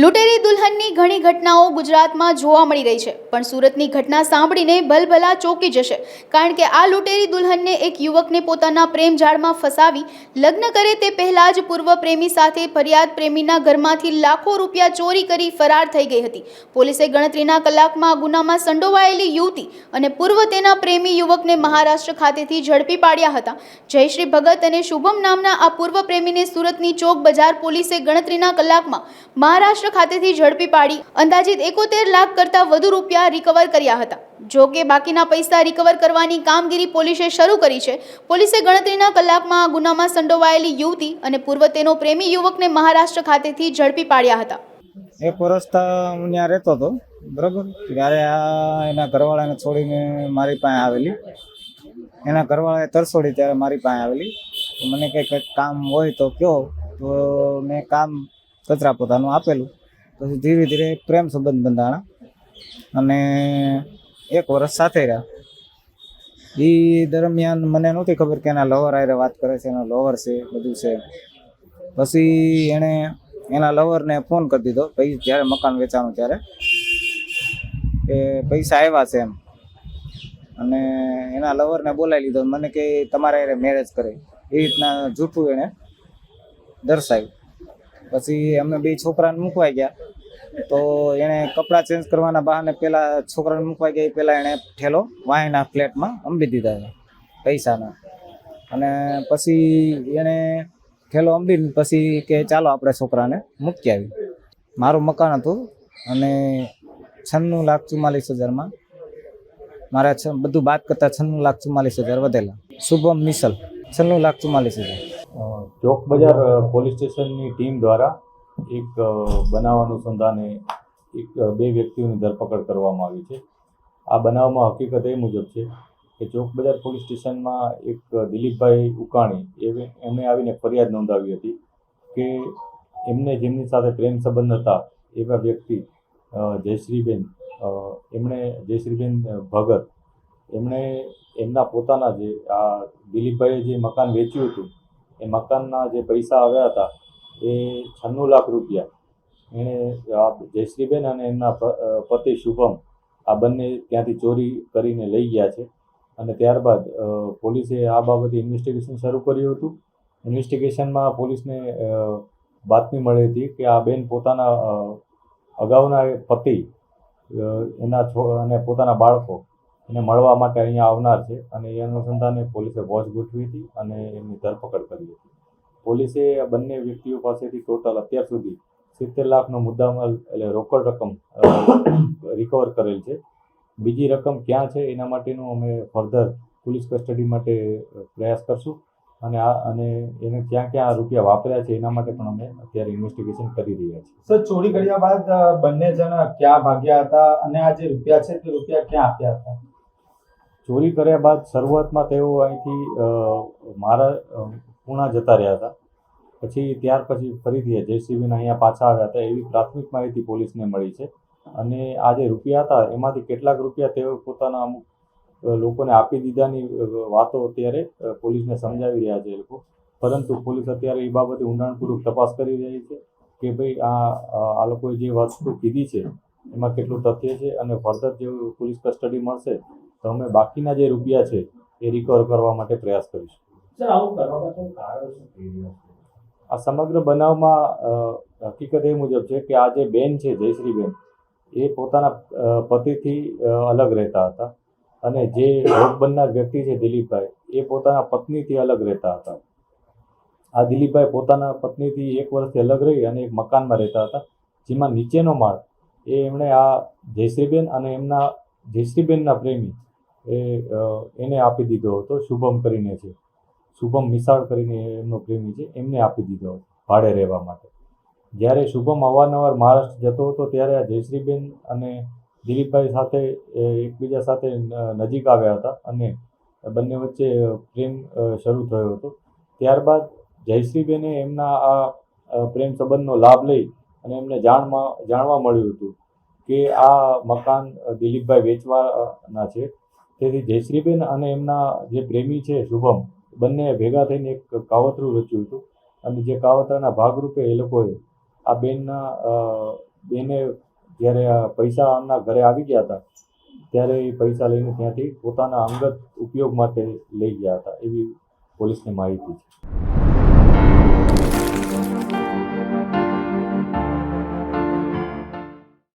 લૂંટેરી દુલ્હનની ઘણી ઘટનાઓ ગુજરાતમાં જોવા મળી રહી છે. પણ સુરતની ઘટના સાંભળીને ભલભલા ચોંકી જશે. કારણ કે આ લૂંટેરી દુલ્હનને એક યુવકને પોતાના પ્રેમ જાળમાં ફસાવી લગ્ન કરે તે પહેલાં જ પૂર્વ પ્રેમી સાથે ફરિયાદ પ્રેમીના ઘરમાંથી લાખો રૂપિયા ચોરી કરી ફરાર થઈ ગઈ હતી. પોલીસે ગણતરીના કલાકમાં આ ગુનામાં સંડોવાયેલી યુવતી અને પૂર્વ તેના પ્રેમી યુવકને મહારાષ્ટ્ર ખાતેથી ઝડપી પાડ્યા હતા. જયશ્રી ભગત અને શુભમ નામના આ પૂર્વ પ્રેમીને સુરતની ચોક બજાર પોલીસે ગણતરીના કલાકમાં મહારાષ્ટ્ર ખાતેથી ઝડપી પાડી અંદાજિત એકોતેર લાખ કરતાં વધુ રૂપિયા રિકવર કર્યા હતા. જો કે બાકીના પૈસા રિકવર કરવાની કામગીરી પોલીસે શરૂ કરી છે. પોલીસે ગણતરીના કલાકમાં આ ગુનામાં સંડોવાયેલી યુવતી અને પૂર્વ તેનો પ્રેમી યુવકને મહારાષ્ટ્ર ખાતેથી ઝડપી પાડ્યા હતા. એક વર્ષ ત્યાં રહેતો હતો, બરાબર? ત્યારે આ એના ઘરવાળાને છોડીને મારી પાસે આવેલી. એના ઘરવાળાએ તરસોડી ત્યારે મારી પાસે આવેલી. મને કંઈક કામ હોય તો કહો. તો મેં કામ કચરા પોતાનું આપેલું. પછી ધીરે ધીરે પ્રેમ સંબંધ બંધાણા અને એક વર્ષ સાથે રહ્યા. એ દરમિયાન મને નહોતી ખબર કે એના લવર આરે વાત કરે છે, એનો લવર છે, બધું છે. પછી એણે એના લવરને ફોન કરી દીધો પછી જ્યારે મકાન વેચાણું ત્યારે, કે પૈસા આવ્યા છે એમ. અને એના લવરને બોલાવી લીધો, મને કે તમારે એને મેરેજ કરે. એ રીતના જૂઠું એણે દર્શાવ્યું. પછી અમે બે છોકરાને મૂકવા ગયા. તો એણે કપડાં ચેન્જ કરવાના બહાને પેલા છોકરાને મૂકવા ગયા પહેલાં એણે ઠેલો વાયના ફ્લેટમાં અંબી દીધા છે, પૈસાના. અને પછી એણે ઠેલો અંબીને પછી કે ચાલો આપણે છોકરાને મૂકી આવી. મારું મકાન હતું અને છન્નું લાખ ચુમ્માલીસ હજારમાં મારા બધું બાદ કરતાં છન્નું લાખ ચુમ્માલીસ હજાર વધેલા. શુભમ મિસલ, છન્નું લાખ ચુમ્માલીસ હજાર. ચોક બજાર પોલીસ સ્ટેશનની ટીમ દ્વારા એક બનાવ અનુસંધાને એક બે વ્યક્તિઓની ધરપકડ કરવામાં આવી છે. આ બનાવમાં હકીકત એ મુજબ છે કે ચોક બજાર પોલીસ સ્ટેશનમાં એક દિલીપભાઈ ઉકાણી એ એમણે આવીને ફરિયાદ નોંધાવી હતી કે એમને જેમની સાથે પ્રેમ સંબંધ હતા એવા વ્યક્તિ જયશ્રીબેન એમણે જયશ્રીબેન ભગત એમણે એમના પોતાના જે આ દિલીપભાઈએ જે મકાન વેચ્યું હતું એ મકાનના જે પૈસા આવ્યા હતા, એ છન્નું લાખ રૂપિયા. એણે જયશ્રીબેન અને એમના પતિ શુભમ આ બંને ત્યાંથી ચોરી કરીને લઈ ગયા છે. અને ત્યારબાદ પોલીસે આ બાબતે ઇન્વેસ્ટિગેશન શરૂ કર્યું હતું. ઇન્વેસ્ટિગેશનમાં પોલીસને બાતમી મળી હતી કે આ બેન પોતાના અગાઉના પતિ એના અને પોતાના બાળકો એને મળવા માટે અહીંયા આવનાર છે. અને એ અનુસંધાને પોલીસે વોચ ગોઠવી હતી અને એમની ધરપકડ કરી હતી. પોલીસે આ બંને વ્યક્તિઓ પાસેથી ટોટલ અત્યાર સુધી સિત્તેર લાખનો મુદ્દામાલ એટલે રોકડ રકમ રિકવર કરેલ છે. બીજી રકમ ક્યાં છે એના માટેનું અમે ફર્ધર પોલીસ કસ્ટડી માટે પ્રયાસ કરશું. અને આ, અને એને ક્યાં ક્યાં રૂપિયા વાપર્યા છે એના માટે પણ અમે અત્યારે ઇન્વેસ્ટિગેશન કરી રહ્યા છીએ. સર, ચોરી કર્યા બાદ બંને જણા ક્યાં ભાગ્યા હતા? અને આ જે રૂપિયા છે તે રૂપિયા ક્યાં આપ્યા હતા? ચોરી કર્યા બાદ શરૂઆતમાં તેઓ અહીંથી મારા પૂણા જતા રહ્યા હતા. પછી ત્યાર પછી ફરીથી જેસીબીને અહીંયા પાછા આવ્યા હતા. એવી પ્રાથમિક માહિતી પોલીસને મળી છે. અને આ જે રૂપિયા હતા, એમાંથી કેટલાક રૂપિયા તેઓ પોતાના અમુક લોકોને આપી દીધાની વાતો અત્યારે પોલીસને સમજાવી રહ્યા છે એ લોકો. પરંતુ પોલીસ અત્યારે એ બાબતે ઊંડાણપૂર્વક તપાસ કરી રહી છે કે ભાઈ આ આ લોકોએ જે વસ્તુ કીધી છે, એમાં કેટલું તથ્ય છે અને ફર્ધર જે પોલીસ કસ્ટડી મળશે તો અમે બાકીના જે રૂપિયા છે એ રિકવર કરવા માટે પ્રયાસ કરીશું. આ સમગ્ર બનાવમાં હકીકત એ મુજબ છે કે આ જે બેન છે જયશ્રીબેન એ પોતાના પતિથી અલગ રહેતા હતા. અને જે ભોગ બનનાર વ્યક્તિ છે દિલીપભાઈ એ પોતાના પત્નીથી અલગ રહેતા હતા. આ દિલીપભાઈ પોતાના પત્નીથી એક વર્ષથી અલગ રહી અને એક મકાનમાં રહેતા હતા. જેમાં નીચેનો માળ એ એમણે આ જયશ્રીબેન અને એમના જયશ્રીબેનના પ્રેમી એ એને આપી દીધો હતો, શુભમ કરીને છે શુભમ મિસાળ કરીને એમનો પ્રેમી છે, એમને આપી દીધો હતો, ભાડે રહેવા માટે. જ્યારે શુભમ અવારનવાર મહારાષ્ટ્ર જતો હતો, ત્યારે આ જયશ્રીબેન અને દિલીપભાઈ સાથે એકબીજા સાથે નજીક આવ્યા હતા અને બંને વચ્ચે પ્રેમ શરૂ થયો હતો. ત્યારબાદ જયશ્રીબેને એમના આ પ્રેમ સંબંધનો લાભ લઈ અને એમને જાણમાં જાણવા મળ્યું હતું કે આ મકાન દિલીપભાઈ વેચવાના છે. તેથી જયશ્રીબેન અને એમના જે પ્રેમી છે શુભમ, બંને ભેગા થઈને એક કાવતરું રચ્યું હતું. અને જે કાવતરાના ભાગરૂપે એ લોકોએ આ બેનના બેને જ્યારે આ એમના ઘરે આવી ગયા હતા, ત્યારે એ પૈસા લઈને ત્યાંથી પોતાના અંગત ઉપયોગ માટે લઈ ગયા હતા, એવી પોલીસને માહિતી છે.